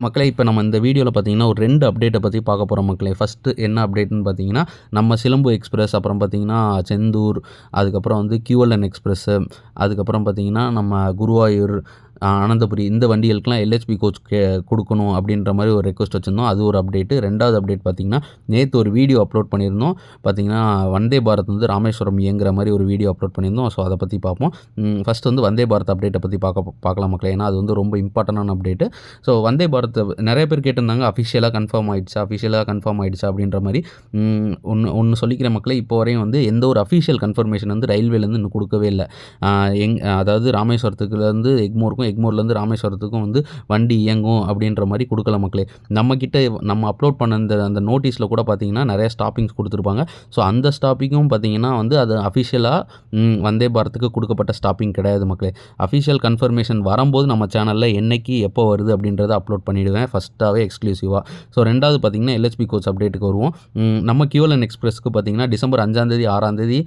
மக்களே இப்போ நம்ம இந்த வீடியோவில் பார்த்தீங்கன்னா ஒரு ரெண்டு அப்டேட்டை பற்றி பார்க்க போகிறோம் மக்களே. ஃபஸ்ட்டு என்ன அப்டேட்னு பார்த்தீங்கன்னா நம்ம சிலம்பு எக்ஸ்பிரஸ் அப்புறம் பார்த்தீங்கன்னா செந்தூர் அதுக்கப்புறம் வந்து கியூஎல்என் எக்ஸ்பிரஸ்ஸு அதுக்கப்புறம் பார்த்தீங்கன்னா நம்ம குருவாயூர் அனந்தபுரி இந்த வண்டிகளுக்கெலாம் எல்ஹெச்பி கோச் கொடுக்கணும் அப்படின்ற மாதிரி ஒரு ரெக்வஸ்ட் வச்சுருந்தோம். அது ஒரு அப்டேட்டு ரெண்டாவது அப்டேட் பார்த்திங்கன்னா நேற்று ஒரு வீடியோ அப்லோட் பண்ணியிருந்தோம். பார்த்தீங்கன்னா வந்தே பாரத் வந்து ராமேஸ்வரம் இயங்குற மாதிரி ஒரு வீடியோ அப்லோட் பண்ணியிருந்தோம். ஸோ அதை பற்றி பார்ப்போம். ஃபஸ்ட் வந்து வந்தே பாரத் அப்டேட்டை பற்றி பார்க்க பார்க்கலாம் மக்களே. ஏன்னா அது வந்து ரொம்ப இம்பார்ட்டண்டான அப்டேட்டு ஸோ வந்தே பாரத் நிறைய பேர் கேட்டிருந்தாங்க அஃபிஷியலாக கன்ஃபார்ம் ஆயிடுச்சா? அஃபிஷியலாக கன்ஃபார்ம் ஆயிடுச்சா? அப்படின்ற மாதிரி. ஒன்று ஒன்று சொல்லிக்கிற மக்களே இப்போ வரையும் வந்து எந்த ஒரு அஃபிஷியல் கன்ஃபர்மேஷன் வந்து ரயில்வேலேருந்து இன்னும் கொடுக்கவே இல்லை. எங் அதாவது ராமேஸ்வரத்துக்குலேருந்து எக்மோருக்கும் எக்மோர்லேருந்து ராமேஸ்வரத்துக்கும் வந்து வண்டி இயங்கும் அப்படின்ற மாதிரி கொடுக்கல மக்களே. நம்மக்கிட்ட நம்ம அப்லோட் பண்ண அந்த அந்த நோட்டீஸில் கூட பார்த்தீங்கன்னா நிறைய ஸ்டாப்பிங்ஸ் கொடுத்துருப்பாங்க. ஸோ அந்த ஸ்டாப்பிங்கும் பார்த்தீங்கன்னா வந்து அது அஃபிஷியலாக வந்தே பாரத்துக்கு கொடுக்கப்பட்ட ஸ்டாப்பிங் கிடையாது மக்களே. அஃபிஷியல் கன்ஃபர்மேஷன் வரும்போது நம்ம சேனலில் என்னைக்கு எப்போ வருது அப்படின்றத அப்லோட் பண்ணிவிடுவேன் ஃபஸ்ட்டாகவே எக்ஸ்க்ளூசிவாக ஸோ ரெண்டாவது பார்த்திங்கன்னா எல்எஸ்பி கோச் அப்டேட்டுக்கு வருவோம். நம்ம கியூஎல்என் எக்ஸ்பிரஸ்க்கு பார்த்தீங்கன்னா டிசம்பர் அஞ்சாந்தேதி ஆறாந்தேதி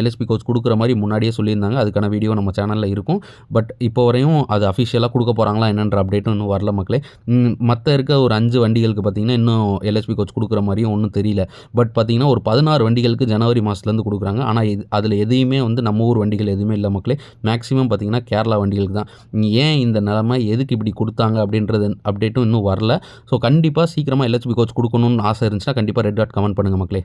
எல்எஸ்பி கோச் கொடுக்குற மாதிரி முன்னாடியே சொல்லியிருந்தாங்க. அதுக்கான வீடியோ நம்ம சேனலில் இருக்கும். பட் இப்போ வரையும் அது அஃபிஷியலாக கொடுக்க போகிறாங்களா என்னன்ற அப்டேட்டும் இன்னும் வரல மக்களே. மற்ற இருக்க ஒரு அஞ்சு வண்டிகளுக்கு பார்த்தீங்கன்னா இன்னும் எல்எஸ்பி கோச் கொடுக்குற மாதிரியும் ஒன்றும் தெரியல. பட் பார்த்திங்கன்னா ஒரு பதினாறு வண்டிகளுக்கு ஜனவரி மாதத்துலேருந்து கொடுக்குறாங்க. ஆனால் இது அதில் எதையுமே வந்து நம்ம ஊர் வண்டிகள் எதுவுமே இல்லை மக்களே. மேக்ஸிமம் பார்த்திங்கன்னா கேரளா வண்டிகளுக்கு தான். ஏன் இந்த நிலமை எதுக்கு இப்படி கொடுத்தாங்க அப்படின்றது அப்டேட்டும் இன்னும் வரல. ஸோ கண்டிப்பாக சீக்கிரமாக எல்எஸ்பி கோச் கொடுக்கணும்னு ஆசை இருந்துச்சுன்னா கண்டிப்பாக ரெட் டாட் கமெண்ட் பண்ணுங்கள் மக்களே.